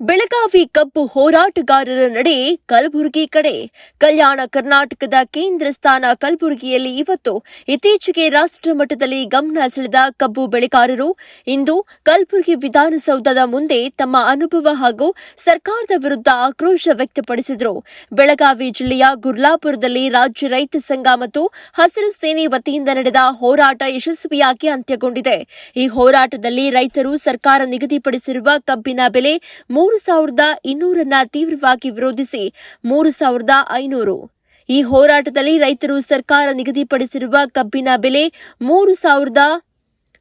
ಬೆಳಗಾವಿ ಕಬ್ಬು ಹೋರಾಟಗಾರರ ನಡೆ ಕಲಬುರಗಿ ಕಡೆ. ಕಲ್ಯಾಣ ಕರ್ನಾಟಕದ ಕೇಂದ್ರ ಸ್ಥಾನ ಕಲಬುರಗಿಯಲ್ಲಿ ಇವತ್ತು ಇತ್ತೀಚೆಗೆ ರಾಷ್ಟ್ರ ಮಟ್ಟದಲ್ಲಿ ಗಮನ ಸೆಳೆದ ಕಬ್ಬು ಬೆಳೆಗಾರರು ಇಂದು ಕಲಬುರಗಿ ವಿಧಾನಸೌಧದ ಮುಂದೆ ತಮ್ಮ ಅನುಭವ ಹಾಗೂ ಸರ್ಕಾರದ ವಿರುದ್ಧ ಆಕ್ರೋಶ ವ್ಯಕ್ತಪಡಿಸಿದರು. ಬೆಳಗಾವಿ ಜಿಲ್ಲೆಯ ಗುರ್ಲಾಪುರದಲ್ಲಿ ರಾಜ್ಯ ರೈತ ಸಂಘ ಮತ್ತು ಹಸಿರು ಸೇನೆ ವತಿಯಿಂದ ನಡೆದ ಹೋರಾಟ ಯಶಸ್ವಿಯಾಗಿ ಅಂತ್ಯಗೊಂಡಿದೆ. ಈ ಹೋರಾಟದಲ್ಲಿ ರೈತರು ಸರ್ಕಾರ ನಿಗದಿಪಡಿಸಿರುವ ಕಬ್ಬಿನ ಬೆಲೆ ಮೂರು ಸಾವಿರದ ಇನ್ನೂರನ್ನ ತೀವ್ರವಾಗಿ ವಿರೋಧಿಸಿ ಮೂರು ಸಾವಿರದ ಐನೂರು. ಈ ಹೋರಾಟದಲ್ಲಿ ರೈತರು ಸರ್ಕಾರ ನಿಗದಿಪಡಿಸಿರುವ ಕಬ್ಬಿನ ಬೆಲೆ ಮೂರು ಸಾವಿರದ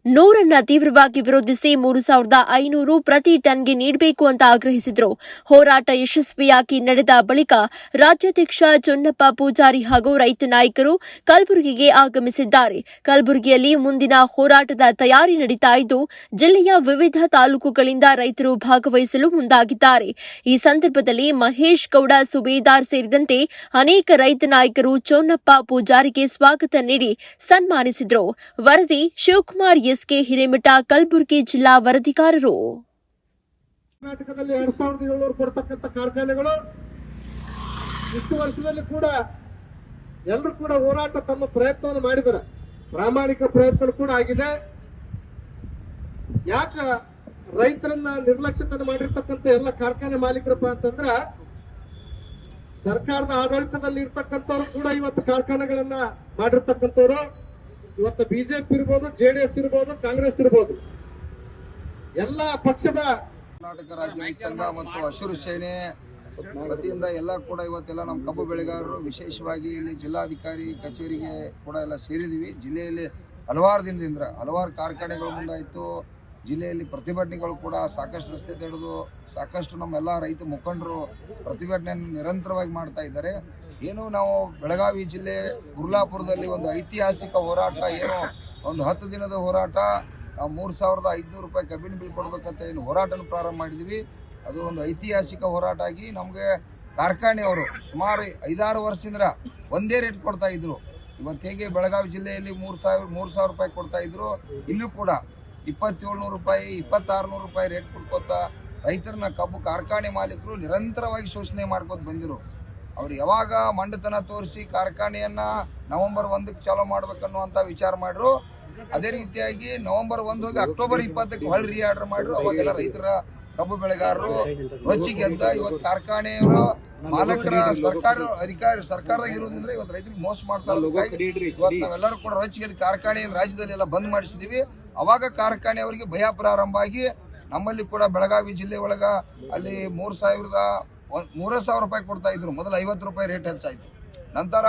ನೂರನ್ನ ತೀವ್ರವಾಗಿ ವಿರೋಧಿಸಿ ಮೂರು ಸಾವಿರದ ಐನೂರು ಪ್ರತಿ ಟನ್ಗೆ ನೀಡಬೇಕು ಅಂತ ಆಗ್ರಹಿಸಿದರು. ಹೋರಾಟ ಯಶಸ್ವಿಯಾಗಿ ನಡೆದ ಬಳಿಕ ರಾಜ್ಯಾಧ್ಯಕ್ಷ ಚೊನ್ನಪ್ಪ ಪೂಜಾರಿ ಹಾಗೂ ರೈತ ನಾಯಕರು ಕಲಬುರಗಿಗೆ ಆಗಮಿಸಿದ್ದಾರೆ. ಕಲಬುರಗಿಯಲ್ಲಿ ಮುಂದಿನ ಹೋರಾಟದ ತಯಾರಿ ನಡೀತಾ ಇದ್ದು, ಜಿಲ್ಲೆಯ ವಿವಿಧ ತಾಲೂಕುಗಳಿಂದ ರೈತರು ಭಾಗವಹಿಸಲು ಮುಂದಾಗಿದ್ದಾರೆ. ಈ ಸಂದರ್ಭದಲ್ಲಿ ಮಹೇಶ್ ಗೌಡ, ಸುಬೇದಾರ್ ಸೇರಿದಂತೆ ಅನೇಕ ರೈತ ನಾಯಕರು ಚೊನ್ನಪ್ಪ ಪೂಜಾರಿಗೆ ಸ್ವಾಗತ ನೀಡಿ ಸನ್ಮಾನಿಸಿದರು. ವರದಿ ಶಿವಕುಮಾರ್ ಎಸ್ಕೆ ಹಿರೇಮಠ, ಕಲಬುರಗಿ ಜಿಲ್ಲಾ ವರದಿಗಾರರು. ಕರ್ನಾಟಕದಲ್ಲಿ ಎರಡ್ ಸಾವಿರದ ಏಳ್ನೂರು ಕೊಡ್ತಕ್ಕಂಥ ಕಾರ್ಖಾನೆಗಳು ಇಷ್ಟು ವರ್ಷದಲ್ಲಿ ಕೂಡ ಎಲ್ಲರೂ ಕೂಡ ಹೋರಾಟ ತಮ್ಮ ಪ್ರಯತ್ನವನ್ನು ಮಾಡಿದ್ದಾರೆ. ಪ್ರಾಮಾಣಿಕ ಪ್ರಯತ್ನ ಕೂಡ ಆಗಿದೆ. ಯಾಕ ರೈತರನ್ನ ನಿರ್ಲಕ್ಷ್ಯತನ ಮಾಡಿರ್ತಕ್ಕಂಥ ಎಲ್ಲ ಕಾರ್ಖಾನೆ ಮಾಲೀಕರಪ್ಪ ಅಂತಂದ್ರ ಸರ್ಕಾರದ ಆಡಳಿತದಲ್ಲಿ ಇರ್ತಕ್ಕಂಥವ್ರು ಕೂಡ ಇವತ್ತು ಕಾರ್ಖಾನೆಗಳನ್ನ ಮಾಡಿರ್ತಕ್ಕಂಥವ್ರು. ಇವತ್ತು ಬಿಜೆಪಿ ಇರ್ಬೋದು, ಜೆಡಿಎಸ್ ಇರ್ಬೋದು, ಕಾಂಗ್ರೆಸ್ ಇರ್ಬೋದು. ಎಲ್ಲ ಪಕ್ಷದ ಕರ್ನಾಟಕ ರಾಜ್ಯ ಸಂಘ ಮತ್ತು ಹಸಿರು ಸೇನೆ ವತಿಯಿಂದ ಎಲ್ಲ ಕೂಡ ಇವತ್ತೆಲ್ಲ ನಮ್ಮ ಕಬ್ಬು ಬೆಳೆಗಾರರು ವಿಶೇಷವಾಗಿ ಇಲ್ಲಿ ಜಿಲ್ಲಾಧಿಕಾರಿ ಕಚೇರಿಗೆ ಕೂಡ ಎಲ್ಲ ಸೇರಿದೀವಿ. ಜಿಲ್ಲೆಯಲ್ಲಿ ಹಲವಾರು ದಿನದಿಂದ, ಹಲವಾರು ಕಾರ್ಖಾನೆಗಳು ಮುಂದಾಯಿತು. ಜಿಲ್ಲೆಯಲ್ಲಿ ಪ್ರತಿಭಟನೆಗಳು ಕೂಡ ಸಾಕಷ್ಟು ರಸ್ತೆ ತಡೆದು ಸಾಕಷ್ಟು ನಮ್ಮೆಲ್ಲ ರೈತ ಮುಖಂಡರು ಪ್ರತಿಭಟನೆಯನ್ನು ನಿರಂತರವಾಗಿ ಮಾಡ್ತಾ ಇದ್ದಾರೆ. ಏನು ನಾವು ಬೆಳಗಾವಿ ಜಿಲ್ಲೆ ಗುರ್ಲಾಪುರದಲ್ಲಿ ಒಂದು ಐತಿಹಾಸಿಕ ಹೋರಾಟ, ಏನು ಒಂದು ಹತ್ತು ದಿನದ ಹೋರಾಟ ಮೂರು ಸಾವಿರದ ಐದುನೂರು ರೂಪಾಯಿ ಕಬ್ಬಿನ ಬಿಲ್ ಕೊಡಬೇಕಂತ ಏನು ಹೋರಾಟನ ಪ್ರಾರಂಭ ಮಾಡಿದ್ವಿ. ಅದು ಒಂದು ಐತಿಹಾಸಿಕ ಹೋರಾಟ ಆಗಿ ನಮಗೆ ಕಾರ್ಖಾನೆಯವರು ಸುಮಾರು ಐದಾರು ವರ್ಷದಿಂದ ಒಂದೇ ರೇಟ್ ಕೊಡ್ತಾ ಇದ್ರು. ಇವತ್ತು ಹೇಗೆ ಬೆಳಗಾವಿ ಜಿಲ್ಲೆಯಲ್ಲಿ ಮೂರು ಸಾವಿರ ಮೂರು ಸಾವಿರ ರೂಪಾಯಿ ಕೊಡ್ತಾ ಇದ್ರು, ಇಲ್ಲೂ ಕೂಡ ಇಪ್ಪತ್ತೇಳ್ನೂರು ರೂಪಾಯಿ, ಇಪ್ಪತ್ತಾರುನೂರು ರೂಪಾಯಿ ರೇಟ್ ಕೊಡ್ಕೋತಾ ರೈತರನ್ನ ಕಬ್ಬು ಕಾರ್ಖಾನೆ ಮಾಲೀಕರು ನಿರಂತರವಾಗಿ ಶೋಷಣೆ ಮಾಡ್ಕೊತ ಬಂದಿರು. ಅವ್ರು ಯಾವಾಗ ಮಂಡತನ ತೋರಿಸಿ ಕಾರ್ಖಾನೆಯನ್ನ ನವೆಂಬರ್ ಒಂದಕ್ಕೆ ಚಾಲೂ ಮಾಡ್ಬೇಕನ್ನುವಂತ ವಿಚಾರ ಮಾಡ್ರು. ಅದೇ ರೀತಿಯಾಗಿ ನವೆಂಬರ್ ಒಂದು ಹೋಗಿ ಅಕ್ಟೋಬರ್ ಇಪ್ಪತ್ತಕ್ಕೆ ಹೊಳ್ಳಿ ರೀ ಆರ್ಡರ್ ಮಾಡ್ರು. ಅವಾಗೆಲ್ಲ ರೈತರ ಕಬ್ಬು ಬೆಳೆಗಾರರು ರೊಚ್ಚಿಗೆ ಅಂತ ಇವತ್ತು ಕಾರ್ಖಾನೆಯವರು ಮಾಲಕರ ಸರ್ಕಾರ ಅಧಿಕಾರಿ ಸರ್ಕಾರದಾಗ ಇರೋದ್ರಿಂದ ಇವತ್ತು ರೈತರಿಗೆ ಮೋಸ ಮಾಡ್ತಾರೆ ಇವತ್ತು ನಾವೆಲ್ಲರೂ ಕೂಡ ರೊಚ್ಚಿಗೆ ಕಾರ್ಖಾನೆಯನ್ನು ರಾಜ್ಯದಲ್ಲಿ ಎಲ್ಲ ಬಂದ್ ಮಾಡಿಸಿದೀವಿ. ಅವಾಗ ಕಾರ್ಖಾನೆ ಅವರಿಗೆ ಭಯ ಪ್ರಾರಂಭ ಆಗಿ ನಮ್ಮಲ್ಲಿ ಕೂಡ ಬೆಳಗಾವಿ ಜಿಲ್ಲೆ ಒಳಗ ಅಲ್ಲಿ ಮೂರ್ ಸಾವಿರದ ಮೂರೇ ಸಾವಿರ ರೂಪಾಯಿ ಕೊಡ್ತಾ ಇದ್ರು. ಮೊದಲು ಐವತ್ತು ರೂಪಾಯಿ ರೇಟ್ ಹೆಚ್ಚಾಯ್ತು. ನಂತರ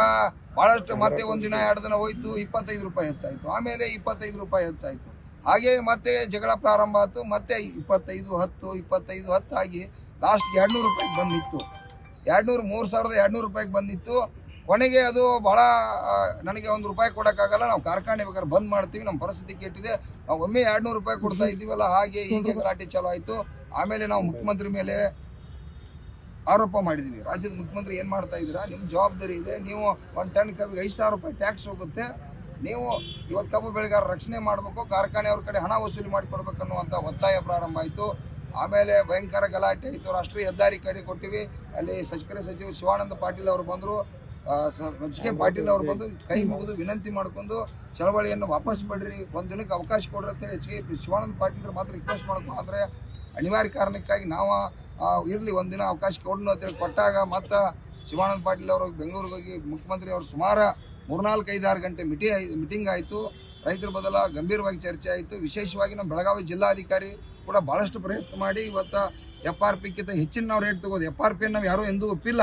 ಬಹಳಷ್ಟು ಮತ್ತೆ ಒಂದು ದಿನ ಎರಡು ದಿನ ಹೋಯ್ತು, ಇಪ್ಪತ್ತೈದು ರೂಪಾಯಿ ಹೆಚ್ಚಾಯ್ತು. ಆಮೇಲೆ ಇಪ್ಪತ್ತೈದು ರೂಪಾಯಿ ಹೆಚ್ಚಾಯ್ತು. ಹಾಗೆ ಮತ್ತೆ ಜಗಳ ಪ್ರಾರಂಭ ಆಯ್ತು. ಮತ್ತೆ ಇಪ್ಪತ್ತೈದು ಹತ್ತು ಇಪ್ಪತ್ತೈದು ಹತ್ತು ಆಗಿ ಲಾಸ್ಟ್ ಎರಡ್ನೂರು ರೂಪಾಯಿಗೆ ಬಂದಿತ್ತು. ಎರಡ್ನೂರು, ಮೂರು ಸಾವಿರದ ಎರಡ್ನೂರು ರೂಪಾಯಿಗೆ ಬಂದಿತ್ತು. ಕೊನೆಗೆ ಅದು ಬಹಳ ನನಗೆ ಒಂದು ರೂಪಾಯಿ ಕೊಡೋಕ್ಕಾಗಲ್ಲ. ನಾವು ಕಾರ್ಖಾನೆ ಬೇಕಾದ್ರೆ ಬಂದ್ ಮಾಡ್ತೀವಿ. ನಮ್ಮ ಪರಿಸ್ಥಿತಿ ಕೆಟ್ಟಿದೆ. ನಾವು ಒಮ್ಮೆ ಎರಡ್ನೂರು ರೂಪಾಯಿ ಕೊಡ್ತಾ ಇದ್ದೀವಲ್ಲ, ಹಾಗೆ ಹೀಗೆ ಗಲಾಟೆ ಚಾಲೂ ಆಯಿತು. ಆಮೇಲೆ ನಾವು ಮುಖ್ಯಮಂತ್ರಿ ಮೇಲೆ ಆರೋಪ ಮಾಡಿದ್ದೀವಿ ರಾಜ್ಯದ ಮುಖ್ಯಮಂತ್ರಿ ಏನು ಮಾಡ್ತಾ ಇದ್ದೀರಾ? ನಿಮ್ಮ ಜವಾಬ್ದಾರಿ ಇದೆ. ನೀವು ಒಂದು ಟನ್ ಕಬ್ಬಿಗೆ ಐದು ಸಾವಿರ ರೂಪಾಯಿ ಟ್ಯಾಕ್ಸ್ ಹೋಗುತ್ತೆ. ನೀವು ಇವತ್ತು ಕಬ್ಬು ಬೆಳೆಗಾರ ರಕ್ಷಣೆ ಮಾಡಬೇಕು ಕಾರ್ಖಾನೆ ಅವ್ರ ಕಡೆ ಹಣ ವಸೂಲಿ ಮಾಡಿಕೊಡ್ಬೇಕು ಅನ್ನುವಂಥ ಒತ್ತಾಯ ಪ್ರಾರಂಭ ಆಯಿತು. ಆಮೇಲೆ ಭಯಂಕರ ಗಲಾಟೆ ಆಯಿತು. ರಾಷ್ಟ್ರೀಯ ಹೆದ್ದಾರಿ ಕಡೆ ಕೊಟ್ಟಿವಿ. ಅಲ್ಲಿ ಸಚಿವ ಸಚಿವ ಶಿವಾನಂದ ಪಾಟೀಲ್ ಅವರು ಬಂದರು. ಎಚ್ ಕೆ ಪಾಟೀಲ್ ಅವರು ಬಂದು ಕೈ ಮುಗಿದು ವಿನಂತಿ ಮಾಡ್ಕೊಂಡು ಚಳವಳಿಯನ್ನು ವಾಪಸ್ ಪಡ್ರಿ ಒಂದು ದಿನಕ್ಕೆ ಅವಕಾಶ ಕೊಡ್ರಿ ಅಂತೇಳಿ ಎಚ್ ಕೆ ಶಿವಾನಂದ ಪಾಟೀಲ್ ಮಾತ್ರ ರಿಕ್ವೆಸ್ಟ್ ಮಾಡ್ಕೊ ಆದರೆ ಅನಿವಾರ್ಯ ಕಾರಣಕ್ಕಾಗಿ ನಾವು ಇರಲಿ ಒಂದಿನ ಅವಕಾಶ ಕೊಡೋಣ ಅಂತೇಳಿ ಕೊಟ್ಟಾಗ ಮತ್ತು ಶಿವಾನಂದ ಪಾಟೀಲ್ ಅವರು ಬೆಂಗಳೂರಿಗೆ ಹೋಗಿ ಮುಖ್ಯಮಂತ್ರಿ ಅವರು ಸುಮಾರು ಮೂರ್ನಾಲ್ಕು ಐದಾರು ಗಂಟೆ ಮಿಟಿ ಮೀಟಿಂಗ್ ಆಯಿತು. ರೈತರ ಬದಲ ಗಂಭೀರವಾಗಿ ಚರ್ಚೆ ಆಯಿತು. ವಿಶೇಷವಾಗಿ ನಮ್ಮ ಬೆಳಗಾವಿ ಜಿಲ್ಲಾಧಿಕಾರಿ ಕೂಡ ಭಾಳಷ್ಟು ಪ್ರಯತ್ನ ಮಾಡಿ ಇವತ್ತು ಎಫ್ ಆರ್ ಪಿಕ್ಕಿಂತ ಹೆಚ್ಚಿನ ನಾವು ರೇಟ್ ತಗೋದು. ಎಫ್ ಆರ್ ಪಿ ನಾವು ಯಾರೂ ಎಂದೂ ಒಪ್ಪಿಲ್ಲ.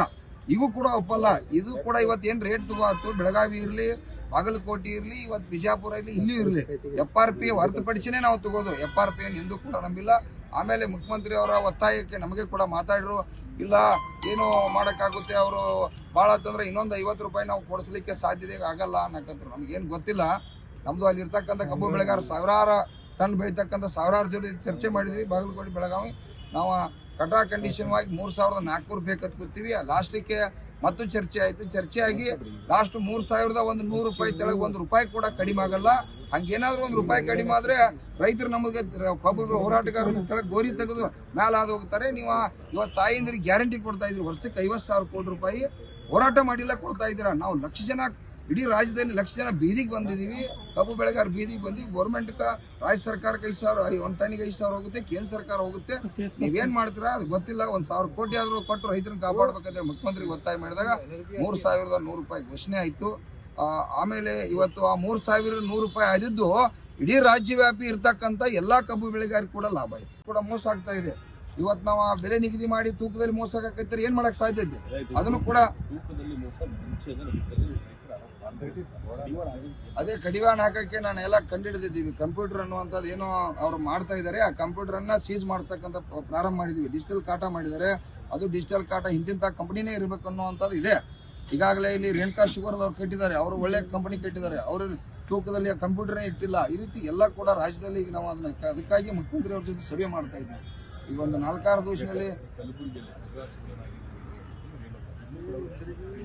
ಇವು ಕೂಡ ಒಪ್ಪಲ್ಲ. ಇದು ಕೂಡ ಇವತ್ತು ಏನು ರೇಟ್ ತಗೋತು? ಬೆಳಗಾವಿ ಇರಲಿ ಬಾಗಲಕೋಟೆ ಇರಲಿ ಇವತ್ತು ಬಿಜಾಪುರ ಇರಲಿ ಇಲ್ಲೂ ಇರಲಿ. ಎಫ್ ಆರ್ ಪಿ ಹೊರತುಪಡಿಸಿನೇ ನಾವು ತಗೋದು. ಎಫ್ ಆರ್ ಪಿ ಎಂದೂ ಕೂಡ ನಂಬಿಲ್ಲ. ಆಮೇಲೆ ಮುಖ್ಯಮಂತ್ರಿ ಅವರ ಒತ್ತಾಯಕ್ಕೆ ನಮಗೆ ಕೂಡ ಮಾತಾಡಿರು. ಇಲ್ಲ ಏನು ಮಾಡೋಕ್ಕಾಗುತ್ತೆ ಅವರು? ಭಾಳ ಅಂತಂದ್ರೆ ಇನ್ನೊಂದು ಐವತ್ತು ರೂಪಾಯಿ ನಾವು ಕೊಡಿಸ್ಲಿಕ್ಕೆ ಸಾಧ್ಯತೆ ಆಗಲ್ಲ ಅನ್ನಕಂದ್ರು ನಮಗೇನು ಗೊತ್ತಿಲ್ಲ. ನಮ್ಮದು ಅಲ್ಲಿ ಇರ್ತಕ್ಕಂಥ ಕಬ್ಬು ಬೆಳೆಗಾರ ಸಾವಿರಾರು ಟನ್ ಬೆಳೀತಕ್ಕಂಥ ಸಾವಿರಾರು ಜೊತೆ ಚರ್ಚೆ ಮಾಡಿದ್ವಿ. ಬಾಗಲಕೋಟೆ ಬೆಳಗಾವಿ. ನಾವು ಕಟಾ ಕಂಡೀಷನ್ ಆಗಿ ಮೂರು ಸಾವಿರದ ನಾಲ್ಕುನೂರು ಬೇಕಂತ ಕೂತೀವಿ ಲಾಸ್ಟಿಗೆ ಮತ್ತು ಚರ್ಚೆ ಆಯ್ತು. ಚರ್ಚೆ ಆಗಿ ಲಾಸ್ಟ್ ಮೂರು ಸಾವಿರದ ಒಂದು ನೂರು ರೂಪಾಯಿ ತೆಳಗೆ ಒಂದು ರೂಪಾಯಿ ಕೂಡ ಕಡಿಮೆ ಆಗಲ್ಲ. ಹಂಗೇನಾದ್ರೂ ಒಂದು ರೂಪಾಯಿ ಕಡಿಮೆ ಆದರೆ ರೈತರು ನಮಗೆ ಕಬ್ಬು ಹೋರಾಟಗಾರರು ಕೆಳಗೆ ಗೋರಿ ತೆಗೆದು ಮೇಲೆ ಆದ ಹೋಗ್ತಾರೆ. ನೀವು ಇವತ್ತು ತಾಯಿಂದ್ರಿಗೆ ಗ್ಯಾರಂಟಿ ಕೊಡ್ತಾ ಇದ್ರಿ ವರ್ಷಕ್ಕೆ ಐವತ್ತು ಸಾವಿರ ಕೋಟಿ ರೂಪಾಯಿ ಹೋರಾಟ ಮಾಡಿಲ್ಲ ಕೊಡ್ತಾ ಇದ್ದೀರಾ. ನಾವು ಲಕ್ಷ ಜನ ಇಡೀ ರಾಜ್ಯದಲ್ಲಿ ಲಕ್ಷ ಜನ ಬೀದಿಗೆ ಬಂದಿದ್ದೀವಿ. ಕಬ್ಬು ಬೆಳೆಗಾರ ಬೀದಿಗೆ ಬಂದ್ವಿ ಗೌರ್ಮೆಂಟ್ ರಾಜ್ಯ ಸರ್ಕಾರಕ್ಕೆ ಐದು ಸಾವಿರ ಒಂದ್ ಟನ್ನಿಗೆ ಐದು ಸಾವಿರ ಹೋಗುತ್ತೆ, ಕೇಂದ್ರ ಸರ್ಕಾರ ಹೋಗುತ್ತೆ. ನೀವೇನ್ ಮಾಡ್ತೀರಾ? ಅದು ಗೊತ್ತಿಲ್ಲ, ಒಂದ್ ಸಾವಿರ ಕೋಟಿ ಆದ್ರೂ ಕೊಟ್ಟು ರೈತರನ್ನ ಕಾಪಾಡ್ಬೇಕಂತ ಮುಖ್ಯಮಂತ್ರಿ ಒತ್ತಾಯ ಮಾಡಿದಾಗ ಮೂರು ಸಾವಿರದ ನೂರು ರೂಪಾಯಿ ಘೋಷಣೆ ಆಯ್ತು. ಆಮೇಲೆ ಇವತ್ತು ಆ ಮೂರು ಸಾವಿರ ನೂರು ರೂಪಾಯಿ ಆದಿದ್ದು ಇಡೀ ರಾಜ್ಯವ್ಯಾಪಿ ಇರ್ತಕ್ಕಂಥ ಎಲ್ಲಾ ಕಬ್ಬು ಬೆಳೆಗಾರರಿಗೆ ಕೂಡ ಲಾಭ ಇದೆ ಕೂಡ ಮೋಸ ಆಗ್ತಾ ಇದೆ. ಇವತ್ತು ನಾವು ಆ ಬೆಲೆ ನಿಗದಿ ಮಾಡಿ ತೂಕದಲ್ಲಿ ಮೋಸ ಆಗಕೈತಾರೆ ಏನು ಮಾಡಕ್ ಸಾಧ್ಯ ಇದೆ ಅದನ್ನು ಕೂಡ ಅದೇ ಕಡಿವಾಣ ಹಾಕಕ್ಕೆ ನಾನು ಎಲ್ಲ ಕಂಡಿಡಿದಿದ್ದೀವಿ. ಕಂಪ್ಯೂಟರ್ ಅನ್ನುವಂಥದ್ದು ಏನೋ ಅವ್ರು ಮಾಡ್ತಾ ಇದ್ದಾರೆ. ಆ ಕಂಪ್ಯೂಟರ್ ಅನ್ನ ಸೀಸ್ ಮಾಡಿಸ್ತಕ್ಕಂಥ ಪ್ರಾರಂಭ ಮಾಡಿದೀವಿ. ಡಿಜಿಟಲ್ ಕಾಟ ಮಾಡಿದ್ದಾರೆ. ಅದು ಡಿಜಿಟಲ್ ಕಾಟ ಹಿಂದಿಂತ ಕಂಪನಿನೇ ಇರಬೇಕು ಅನ್ನುವಂಥದ್ದು ಇದೆ. ಈಗಾಗಲೇ ಇಲ್ಲಿ ರೇಣುಕಾ ಶುಗರ್ ಅವ್ರು ಕಟ್ಟಿದ್ದಾರೆ. ಅವರು ಒಳ್ಳೆ ಕಂಪನಿ ಕಟ್ಟಿದ್ದಾರೆ. ಅವರು ತೂಕದಲ್ಲಿ ಆ ಕಂಪ್ಯೂಟರ್ನೇ ಇಟ್ಟಿಲ್ಲ. ಈ ರೀತಿ ಎಲ್ಲ ಕೂಡ ರಾಜ್ಯದಲ್ಲಿ ಈಗ ನಾವು ಅದನ್ನ ಅದಕ್ಕಾಗಿ ಮುಖ್ಯಮಂತ್ರಿ ಅವ್ರ ಜೊತೆ ಸಭೆ ಮಾಡ್ತಾ ಇದ್ದೀವಿ ಈಗ ಒಂದು ನಾಲ್ಕಾರು ದಿವಸದಲ್ಲಿ